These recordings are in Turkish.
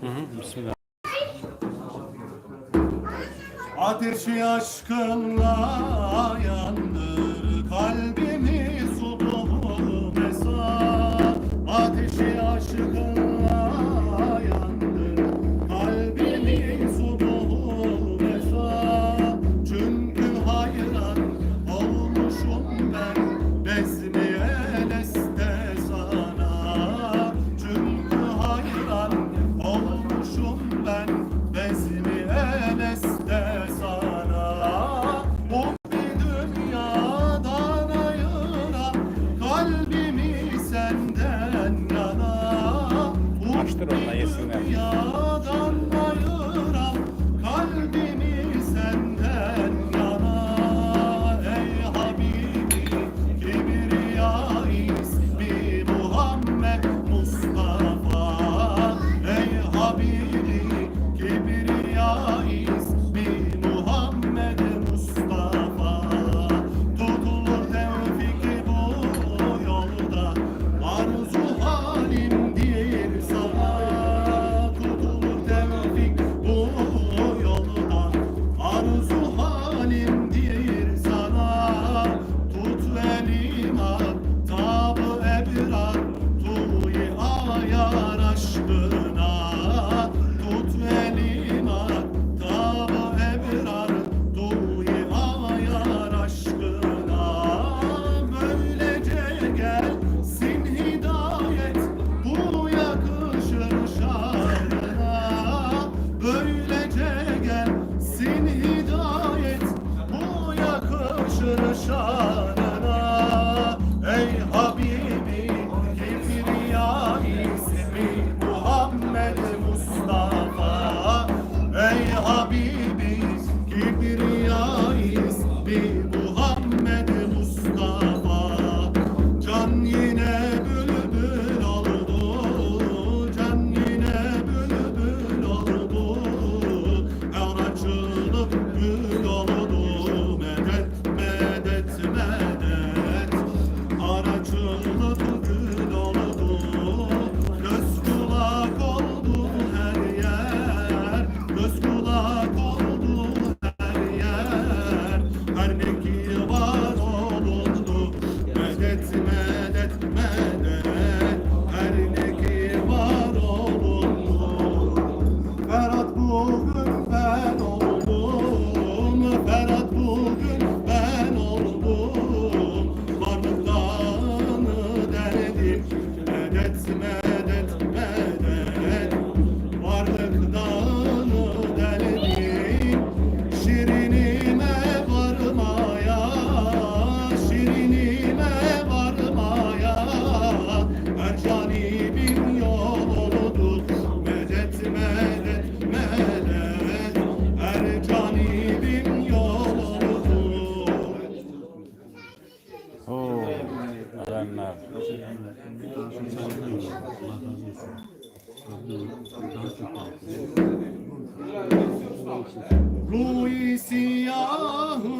Hı hı, bismillah. Ateşi aşkınla yandır kalbimi Ruhi siyahım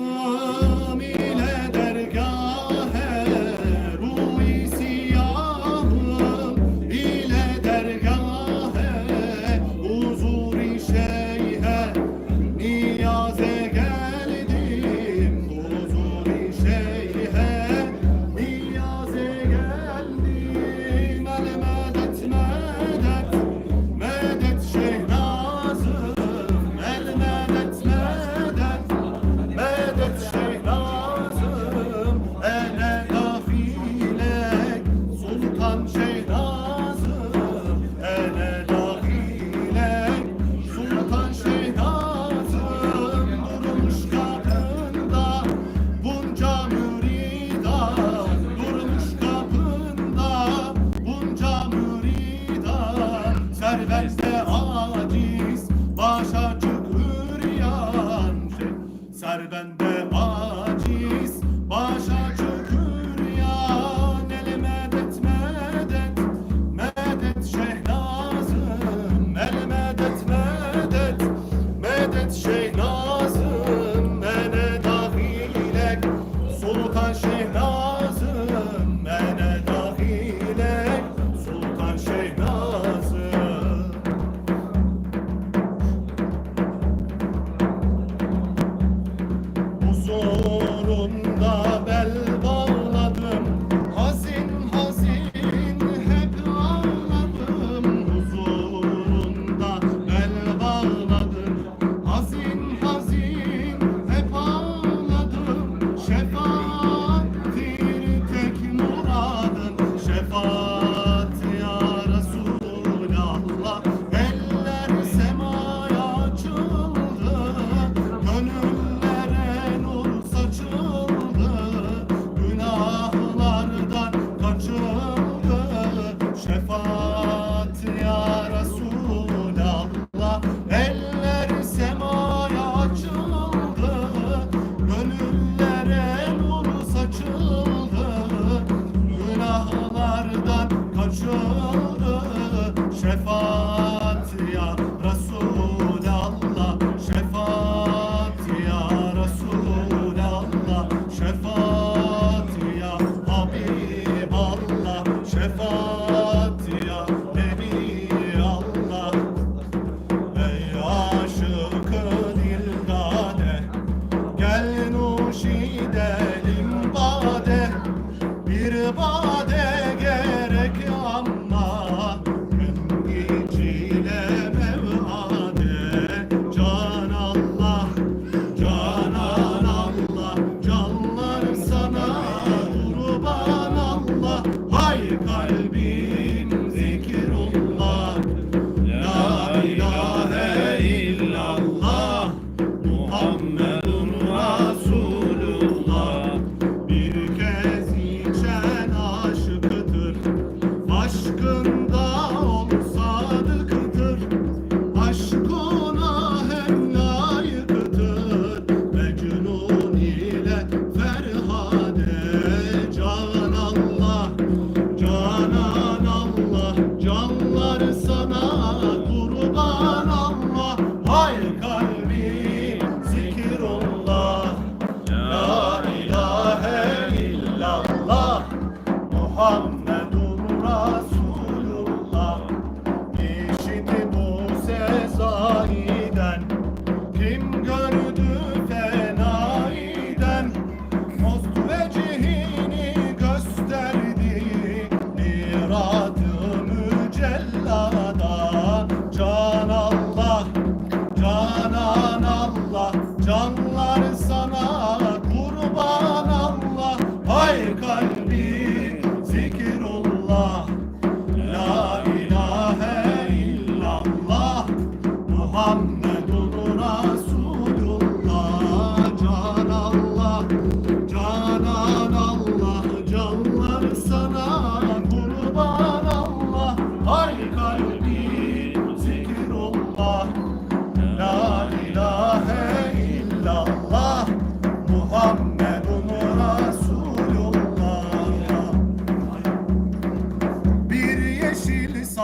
Sultan Şehnaz şefaat ya Resulallah. Eller semaya açıldı Gönüllere nur saçıldı. Günahlardan kaçıldı Şefaat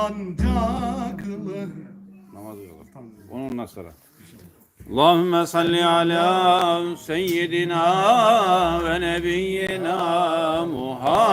ancak Namaz kılalım. Onunla sonra. Allahümme salli ala seyyidina ve nebiyyina Muhammed.